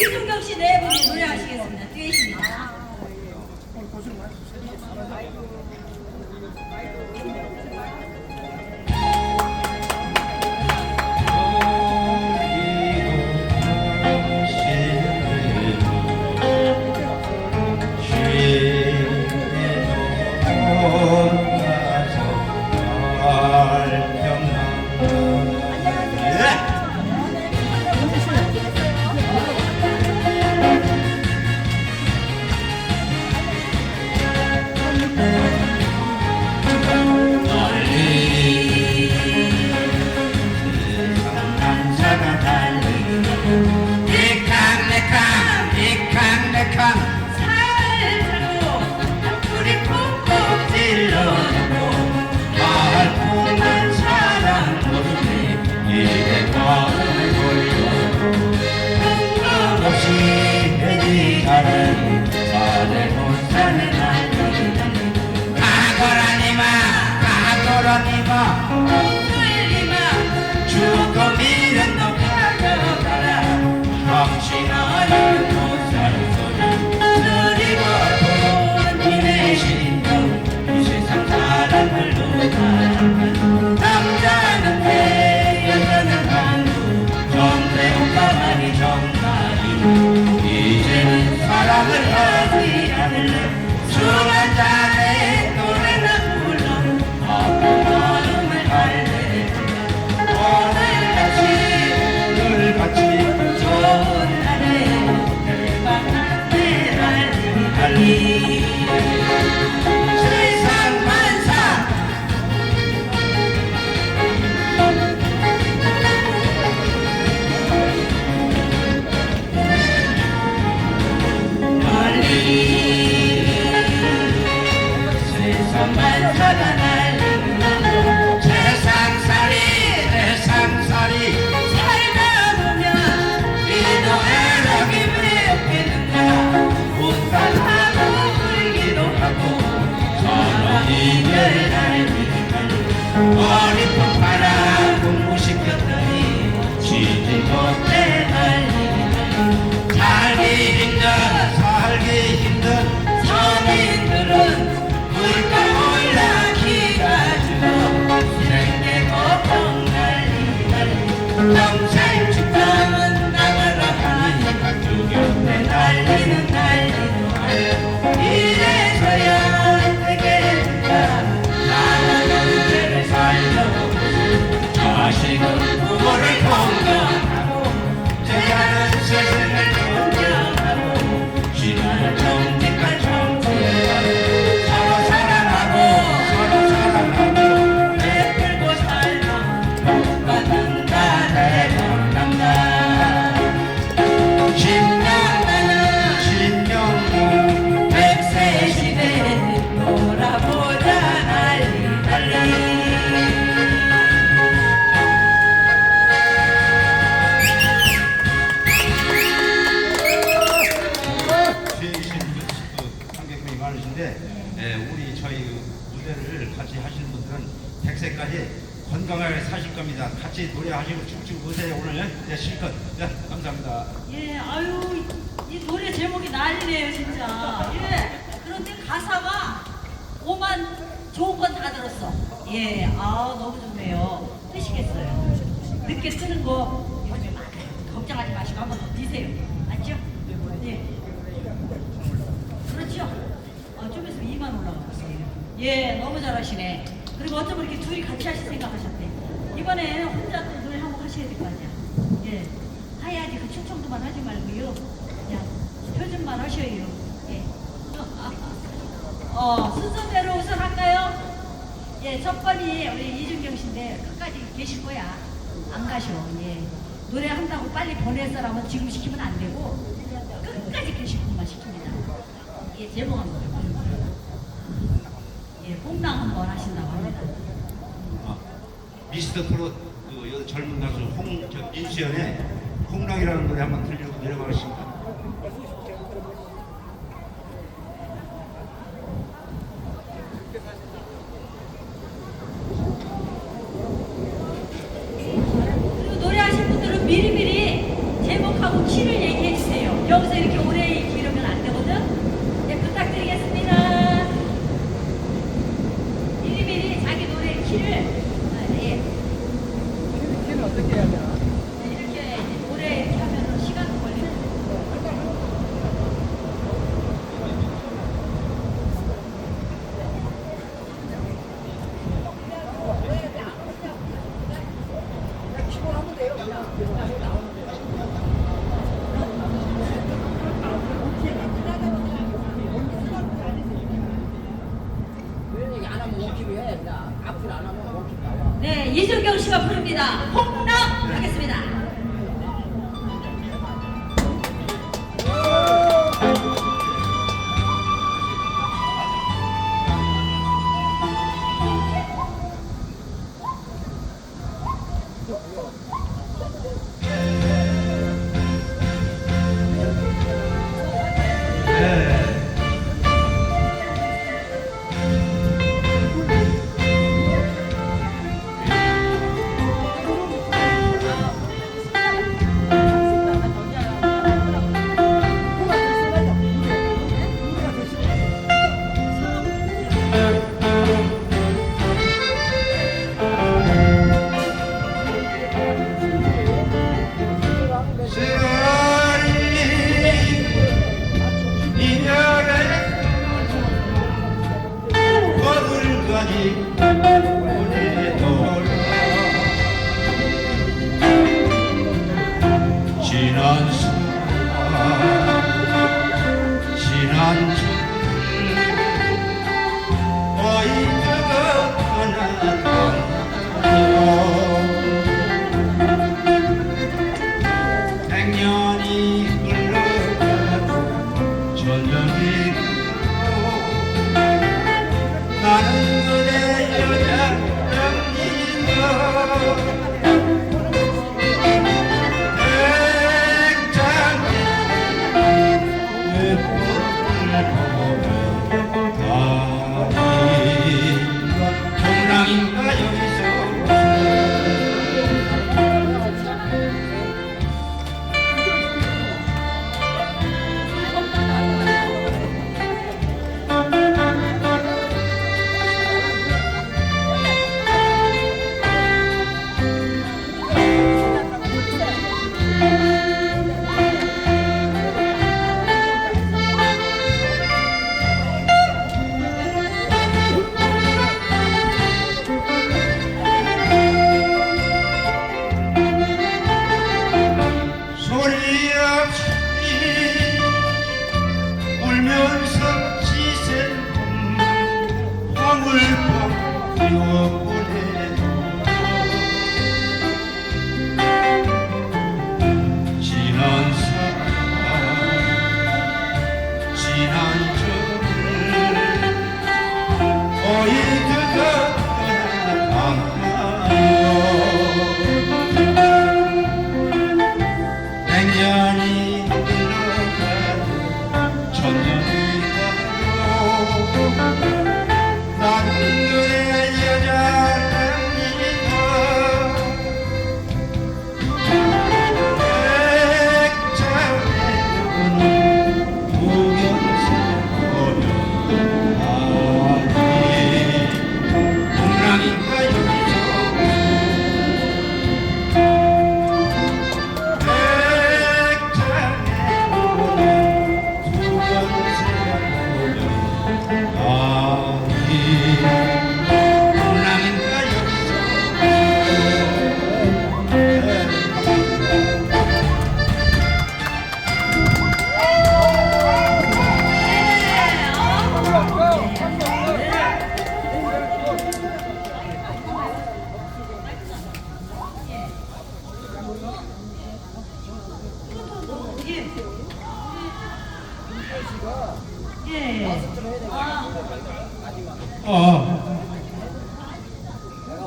이준경 씨 네, 내분이 노래하시겠습니다. 듀엣입니다. 아이고. 예, 너무 잘하시네. 그리고 어쩜 이렇게 둘이 같이 하실 생각하셨대. 이번에 혼자 또 노래 한곡 하셔야 될 거 아니야. 예. 하야지 그 초청도만 하지 말고요. 그냥 표준만 하셔요. 예. 어, 순서대로 우선 할까요? 예, 첫 번이 우리 이준경 씨인데 끝까지 계실 거야. 안 가셔. 예. 노래 한다고 빨리 보낼 사람은 지금 시키면 안 되고 끝까지 계실 분만 시킵니다. 예, 제목 한번. 미스터 트롯 그 젊은 가수 홍, 저, 임수연의 홍랑이라는 노래 한번 들려고 내려가겠습니다. 얘기 안 하면 5kg 해. 나 앞으로 안 하면 5kg 나와. 네, 이준경 씨가 부릅니다. 홍남 하겠습니다.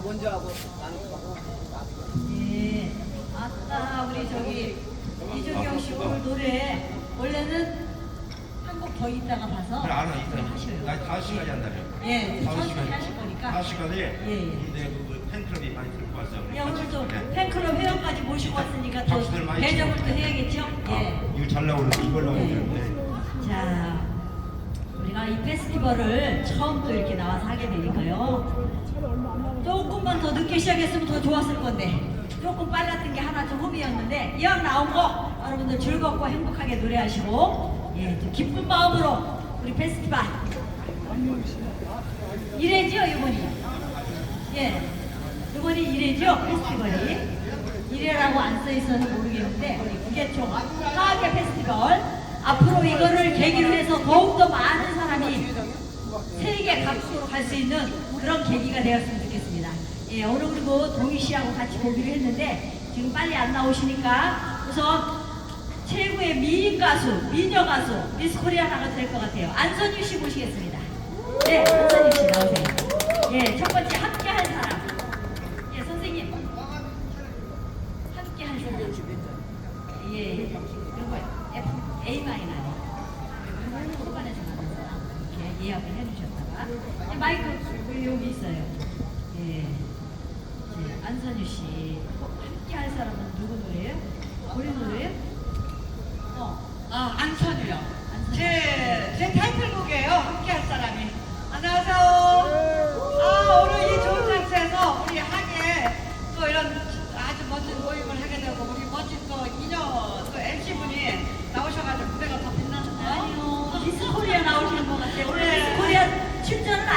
먼저 하고. 예. 아따, 우리 저기 이준경 씨 오늘 노래 원래는 한 곡 더 있다가 봐서 그래 알아 이따 하셔요. 나 다섯 시까지 한다며 예, 다섯 천천히 시까지 하실 거니까. 다섯 시까지 예, 예. 근데 그 팬클럽이 많이 들고 왔어 예, 오늘 또 네. 팬클럽 회원까지 모시고 왔으니까 또 박수들 많이 대접을 치고. 또 해야겠죠? 아, 예. 이거 잘 나오는데 이걸 나오면 되는데 자, 우리가 이 페스티벌을 처음 또 이렇게 나와서 하게 되니까요. 조금만 더 늦게 시작했으면 더 좋았을 건데. 조금 빨랐던 게 하나 좀 흠이었는데 이왕 나온 거 여러분들 즐겁고 행복하게 노래하시고 예, 또 기쁜 마음으로 우리 페스티벌. 이래죠 이번이? 예. 이번이 이래죠 페스티벌이? 이래라고 안 써 있어서 모르겠는데 우리 국예총 화학의 페스티벌. 앞으로 이거를 계기로 해서 더욱더 많은 사람이 세계 각국으로 갈 수 있는 그런 계기가 되었으면 좋겠습니다. 예, 오늘 그리고 동희 씨하고 같이 보기로 했는데 지금 빨리 안 나오시니까 우선 최고의 미인 가수, 미녀 가수, 미스 코리아 나가도 될것 같아요. 안선유 씨 모시겠습니다. 네, 안선유 씨 나오세요. 예, 첫 번째 함께 할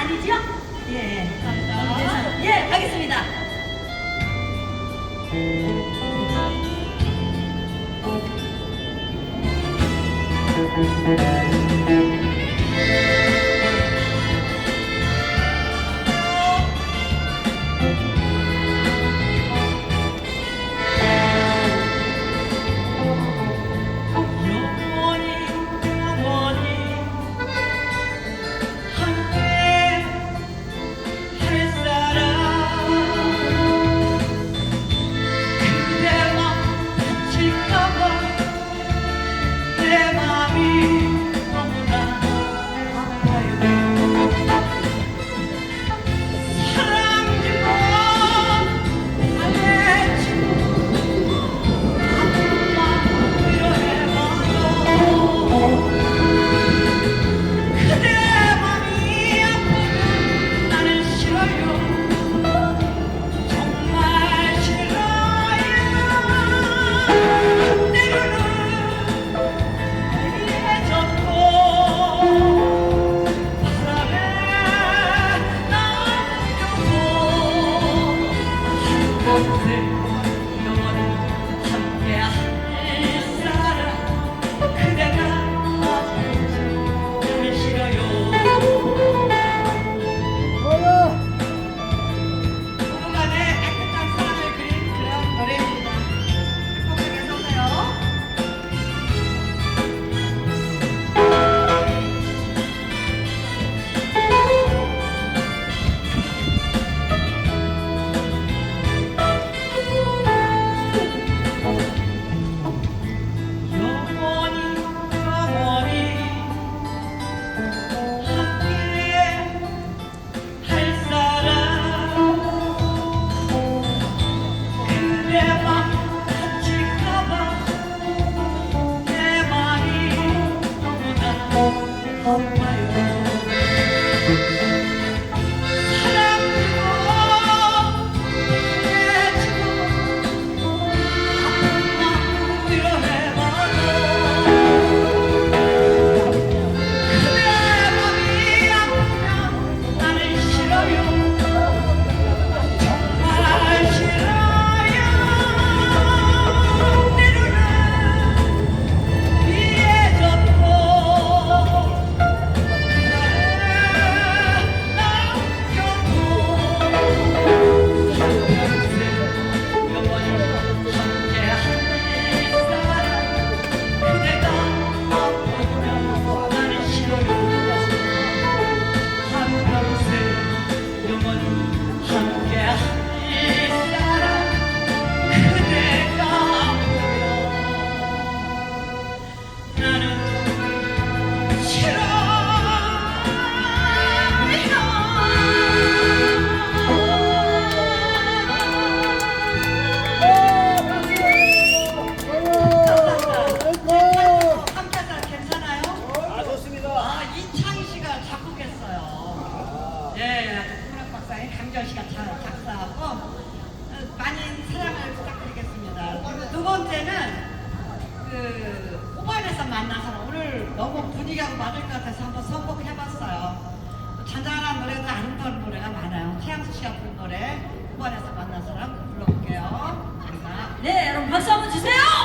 아니죠? 예. 감사합니다. 예, 가겠습니다. 영원히 Lord, 너무 분위기가 맞을 것 같아서 한번 선곡해봤어요. 잔잔한 노래도 아름다운 노래가 많아요. 태양수 씨가 부른 노래 후반에서 만나서 한번 불러볼게요. 네, 여러분 박수 한번 주세요!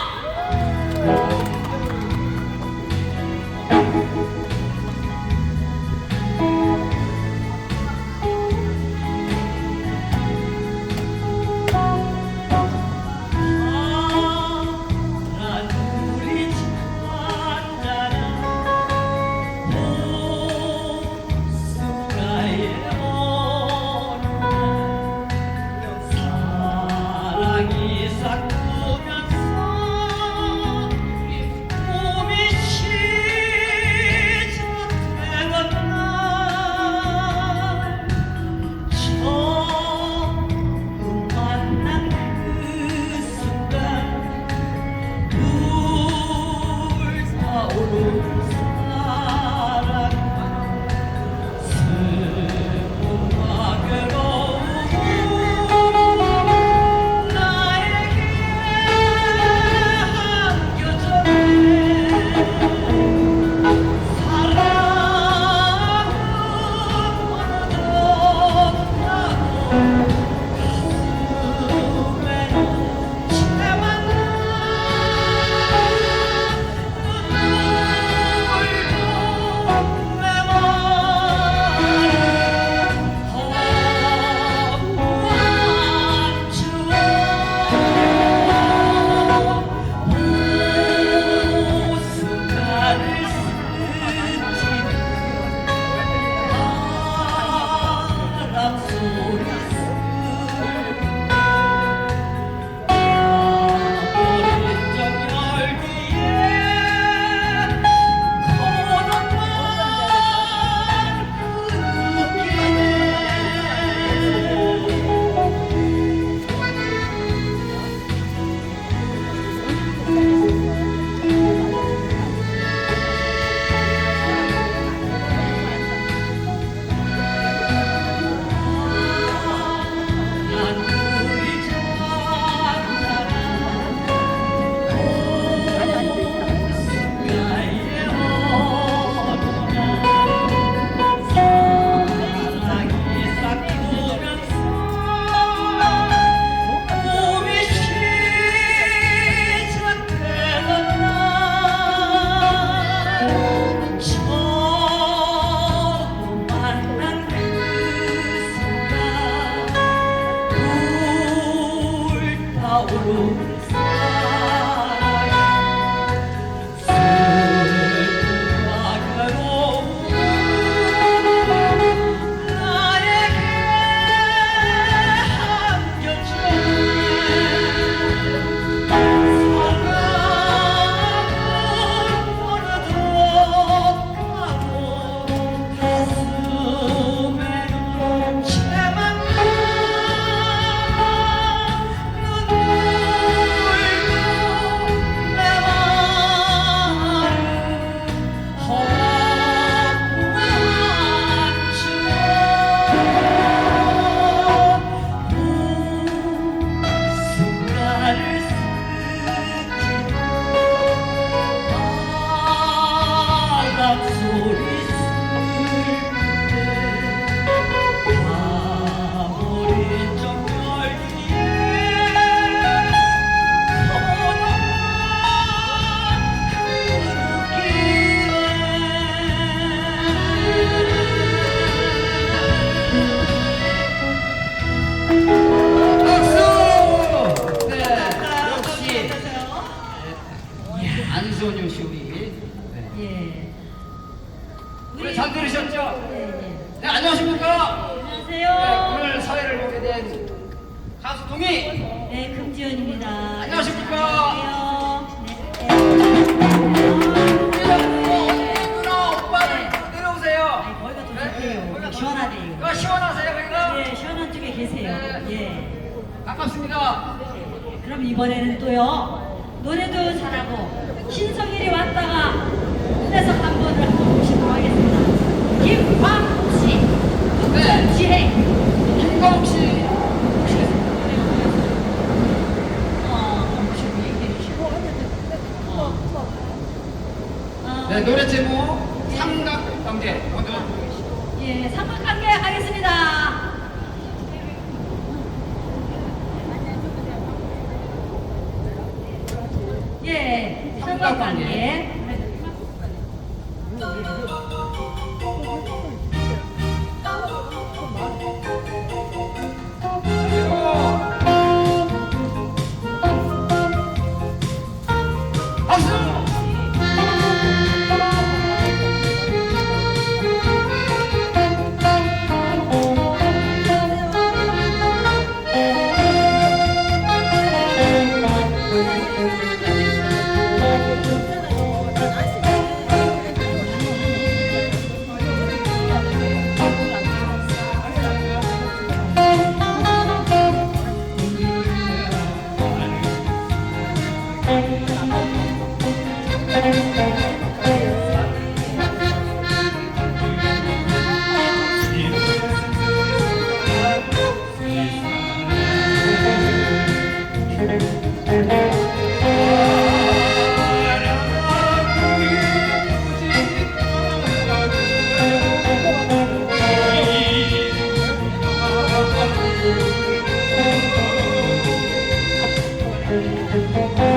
아,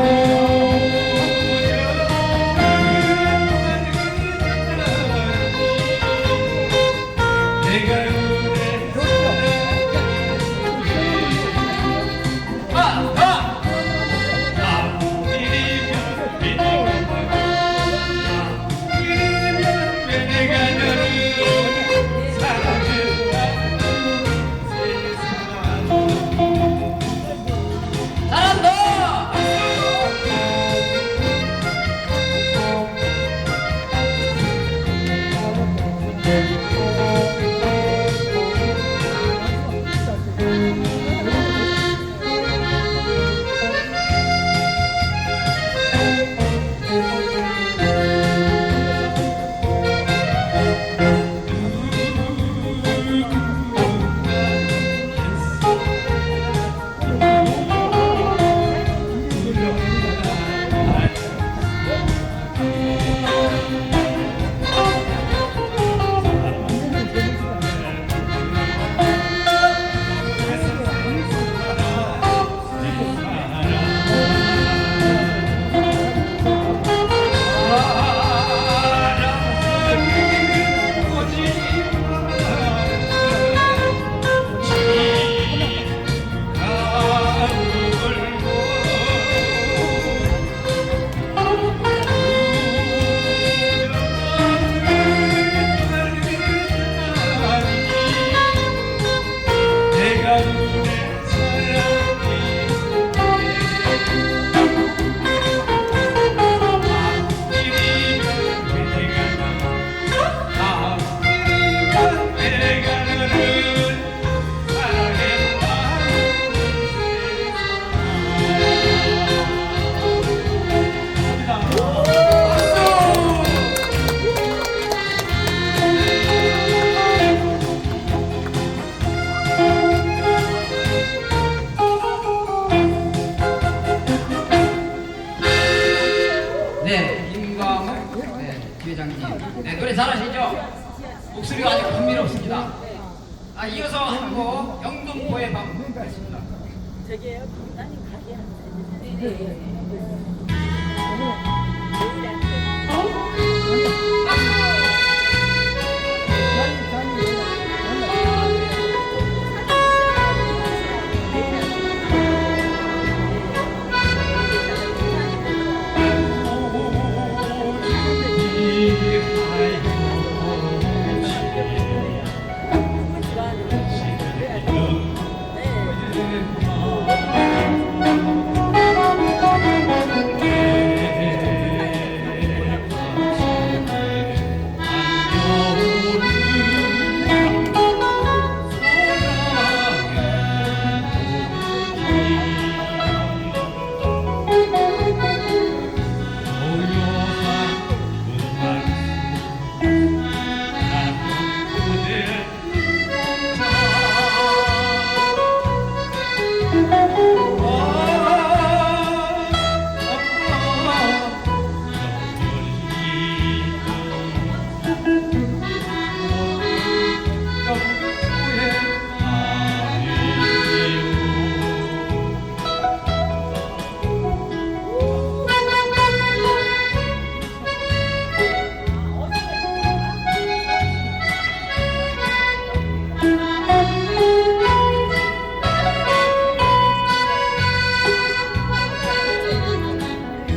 남고 영등포의 밤 했습니다. 저기요, 땅이 가게 하는데. 네. 네. 네. 네. 네. 네. 네.